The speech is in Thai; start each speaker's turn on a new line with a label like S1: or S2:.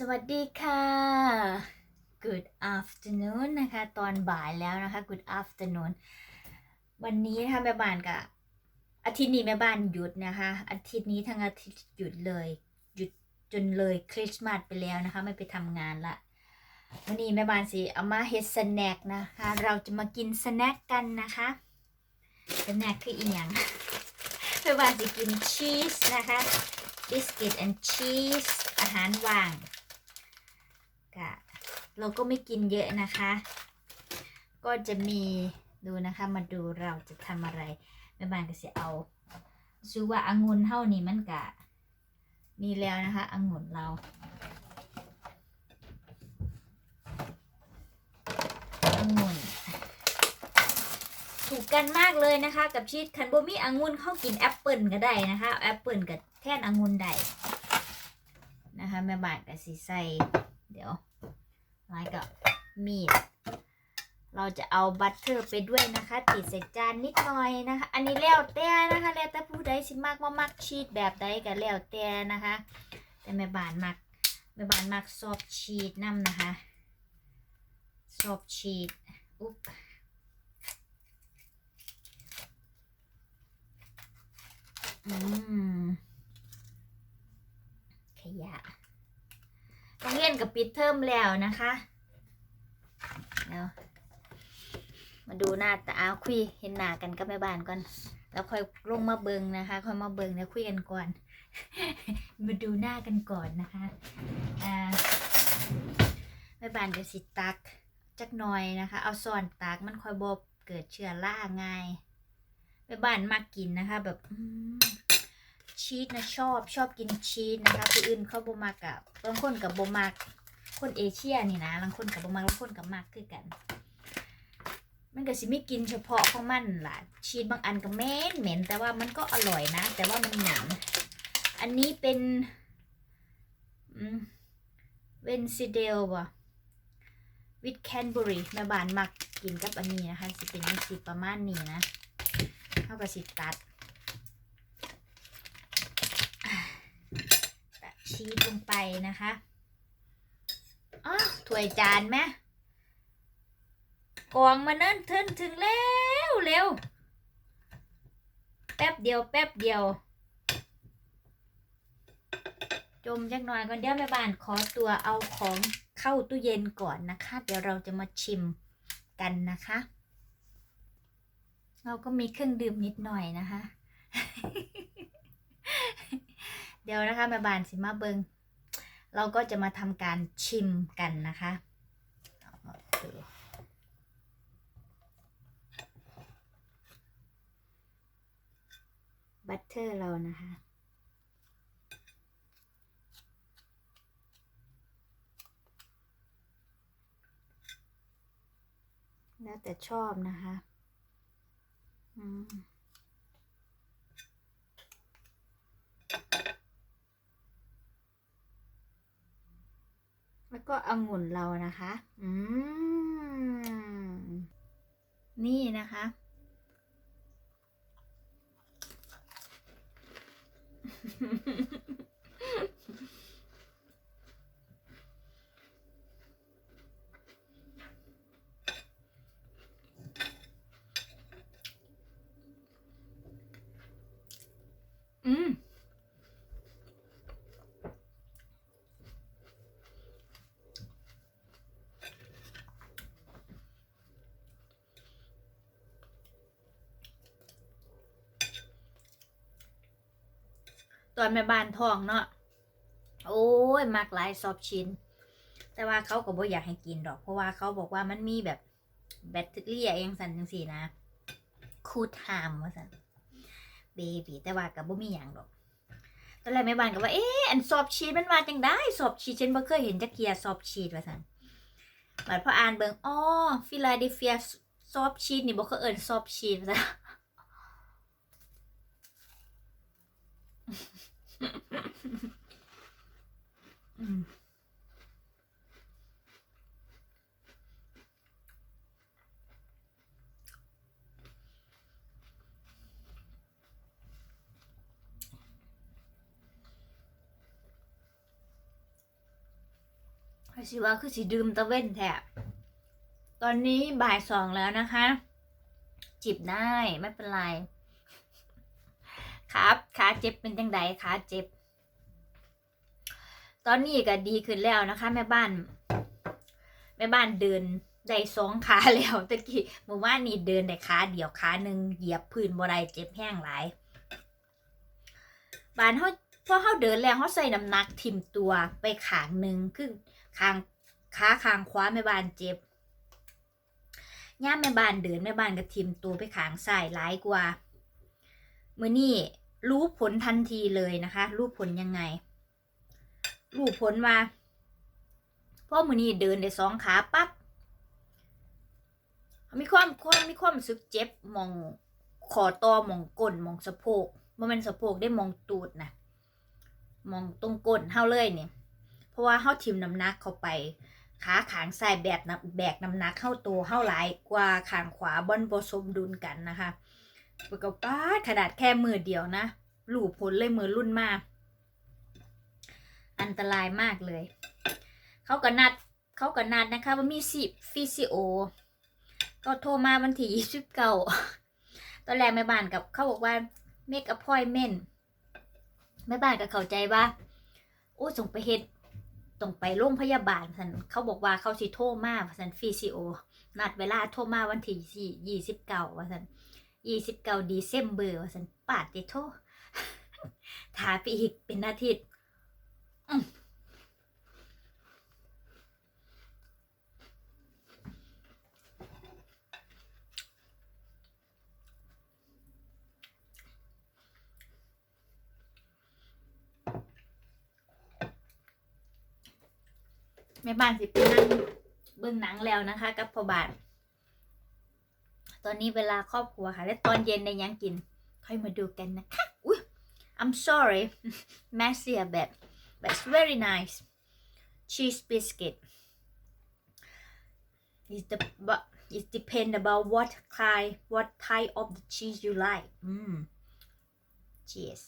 S1: สวัสดีค่ะ Good afternoon นะคะ ตอนบ่ายแล้วนะคะ Good afternoon วันนี้นะคะแม่บ้านกับอาทิตย์นี้แม่บ้านหยุดนะคะ อาทิตย์นี้ทั้งอาทิตย์หยุดเลยหยุดจนเลยคริสต์มาสไปแล้วนะคะ ไม่ไปทำงานละวันนี้แม่บ้านสิเอามาเฮ็ดสแน็คนะคะ เราจะมากินสแน็คกันนะคะสแน็คคืออีหยังแม่บ้านสิกินชีสนะคะบิสกิตแอนชีสอาหารว่าง กะเราก็ไม่กินเยอะนะคะ ก็จะมีดูนะคะ มาดูเราจะทำอะไรแม่บ้านก็จะเอาซื้อว่าองุ่นเท่านี้มันกะมีแล้วนะคะองุ่นเราองุ่นถูกกันมากเลยนะคะ กับชีสคันโบมีองุ่นเข้ากินแอปเปิลก็ได้นะคะแอปเปิลกับแท่นองุ่นได้นะคะแม่บ้านกับสีใส่ เดี๋ยวไม้กับมีด เราจะเอาบัตเตอร์ไปด้วยนะคะ ติดใส่จานนิดหน่อยนะคะ อันนี้แล้วแต่นะคะแล้วแต่ผู้ใดสิมากว่ามักชีสแบบใดก็แล้วแต่นะคะ แต่แม่บ้านมักแม่บ้านมักซอฟชีสน้ำนะคะซอฟชีสอุ๊บอืมขยะโรง เรียนกับปิดเทอมแล้วนะคะเดี๋ยวมาดูหน้าตาเอาคุยเห็นหน้ากันกับแม่บ้านก่อน แล้วค่อยลงมาเบิงนะคะค่อยมาเบิงแล้วคุยกันก่อน มาดูหน้ากันก่อนนะคะอ่าแม่บ้านจะสิตักจักหน่อยนะคะ เอาซ่อนตักมันค่อยบบเกิดเชื้อราง่ายแม่บ้านมักกินนะคะ แบบ ชีสนะชอบชอบกินชีสนะคะผู้อื่นเขาบ่มักกับบางคนกับบ่มักคนเอเชียนี่นะบางคนกับบ่มักบางคนกับมักคือกัน มันก็สิไม่กินเฉพาะของมันล่ะ ชีสบางอันก็เหม็นเหม็นแต่ว่ามันก็อร่อยนะ แต่ว่ามันเหม็นอันนี้เป็นเวนซิเดลบ่วิดแคนเบอรี่แม่บ้านมักกินกับอันนี้นะคะสิเป็นสิประมาณนี้นะเข้ากับสิตัดตัด ชีสลงไปนะคะอ๋อถ้วยจานไหมกองมาเนิ่นทึนถึงแล้วเร็ว แป๊บเดียว แป๊บเดียว จมจักหน่อยก่อนเดี๋ยวแม่บ้านขอตัวเอาของเข้าตู้เย็นก่อนนะคะ เดี๋ยวเราจะมาชิมกันนะคะ เราก็มีเครื่องดื่มนิดหน่อยนะคะ เดี๋ยวนะคะแม่บานสิมาเบิงเราก็จะมาทำการชิมกันนะคะบัตเตอร์เรานะคะแล้วแต่ชอบนะคะ อืมแล้ว ก็องุ่นเรานะคะ อืม นี่นะคะอืม ตอนแม่บ้านท้องเนาะโอ้ยมากหลายซอบชิ้น แต่ว่าเขาก็บ่อยากให้กินดอก เพราะว่าเขาบอกว่ามันมีแบบแบคทีเรียเองสันจังสี่นะ คูดหามว่าสันเบบีแต่ว่ากับบ่มีอย่างดอกตอนแรกแม่บ้านก็ว่าเอ๊ะอันซอบชีสมันมาจังได้ซอบชีสฉันบ่เคยเห็นจักเกียซอบชีสว่าสันบัดพออ่านเบิ่งอ๋อฟิลาเดลเฟียซอบชีสนี่บ่เคยเอิ้นซอบชีสว่าซั่น อืม ข้อย สิว่าคือสิดื่มตะเว้นแทบตอนนี้บ่ายสองแล้วนะคะ จิบได้ไม่เป็นไร ครับขาเจ็บเป็นจังไดขาเจ็บ ตอนนี้ก็ดีขึ้นแล้วนะคะ แม่บ้าน แม่บ้านเดินได้สองขาแล้วตะกี้เมื่อวานนี้เดินได้ขาเดียวขาหนึ่งเหยียบพื้นบ่ได้เจ็บแห้งหลายบ้านเขา พอเขาเดินแล้วเขาใส่น้ำหนักทิ่มตัวไปขางหนึ่งคือขางขาขางขวาแม่บ้านเจ็บย่าแม่บ้านเดินแม่บ้านก็ทิ่มตัวไปขางซ้ายหลายกว่ามื่อนี้รู้ผลทันทีเลยนะคะ รู้ผลยังไง รู้ผลว่าพอมือนี้เดินได้สองขาปั๊บมีความความมีความสึกเจ็บมองคอตอมองก้นมองสะโพกบ่แมันสะโพกได้มองตูดนะ มองตรงก้นเฮาเลยเนี่ยเพราะว่าเฮาทิมน้ำหนักเข้าไป ขาขางซ้ายแบกน้ำแบกน้ำหนักเข้าตัวเฮาหลายกว่าขางขวาบอนบ่สมดุลกันนะคะปกป้าขนาดแค่มือเดียวนะรู้ผลเลยมือรุ่นมาก อันตรายมากเลย เขาก็นัดเขาก็นัดนะคะว่ามีสิฟิซิโอ ก็โทรมาวันที่ยี่สิบเก้าตอนแรกแม่บ้านกับเขาบอกว่า make appointment แม่บ้านก็เข้าใจว่าโอ้ส่งไปเฮ็ดต้องไปโรงพยาบาลสันเขาบอกว่าเขาสิโทรมาสันฟิซิโอ นัดเวลาโทรมาวันที่สี่ยี่สิบเก้าว่าสันยี่สิบเก้าดีเซมเบอร์ว่าสันปาดติโทรถาไปอีกเป็นอาทิตย์ แม่บ้านสิไปนั่งเบิ่งหนังแล้วนะคะ กับพ่อบาทตอนนี้เวลาครอบครัวค่ะ และตอนเย็นในยังกิน ค่อยมาดูกันนะคะอุ้ย I'm sorry messy a bit but it's very nice cheese biscuit is the but it depend about what kind what type of the cheese you like mm. cheers